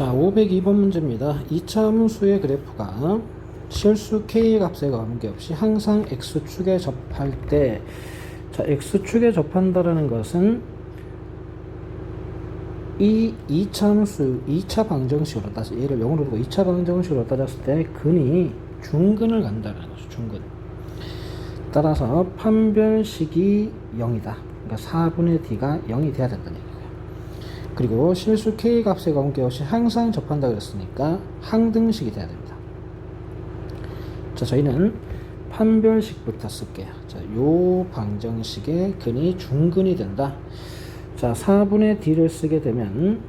자, 502번 문제입니다. 2차 함수의 그래프가 실수 k 값에 관계없이 항상 x축에 접할 때, 자, x축에 접한다라는 것은 이 2차 함수, 2차 방정식으로 따져, 얘를 0으로 두고 2차 방정식으로 따졌을 때 근이 중근을 간다는 거죠, 중근. 따라서 판별식이 0이다. 그러니까 4분의 d가 0이 돼야 된다는 얘기예요. 그리고 실수 k 값에 관계 없이 항상 접한다 그랬으니까 항등식이 돼야 됩니다. 자, 저희는 판별식부터 쓸게요. 자, 요 방정식의 근이 중근이 된다. 자, 4분의 d를 쓰게 되면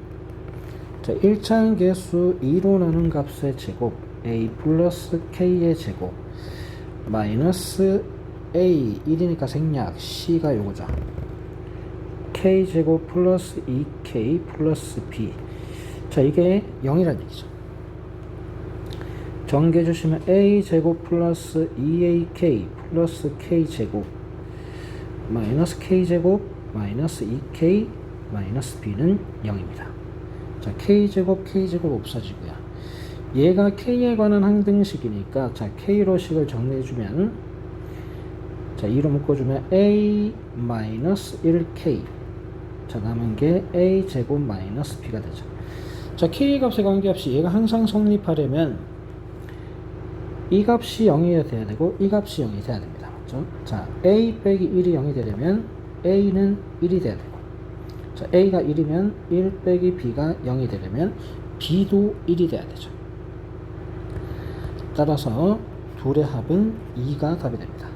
자, 1차항 계수 2로 나눈 값의 제곱 a 플러스 k의 제곱 마이너스 a 1이니까 생략 c가 요거죠. K제곱 플러스 2k 플러스 b 자 이게 0이란 얘기죠. 정계 주시면 a제곱 플러스 2ak 플러스 k제곱 마이너스 k제곱 마이너스 2k 마이너스 b는 0입니다. 자 k제곱 k제곱 없어지고요. 얘가 k에 관한 항등식이니까 자 k로 식을 정리해주면 자 2로 묶어주면 a 마이너스 1k 자 남은 게 a 제곱 마이너스 b가 되죠. 자 k 값에 관계없이 얘가 항상 성립하려면 이 값이 0이 돼야 되고 이 값이 0이 돼야 됩니다. 맞죠? 자 a 빼기 1이 0이 되려면 a는 1이 돼야 되고 자 a가 1이면 1 빼기 b가 0이 되려면 b도 1이 돼야 되죠. 따라서 둘의 합은 2가 답이 됩니다.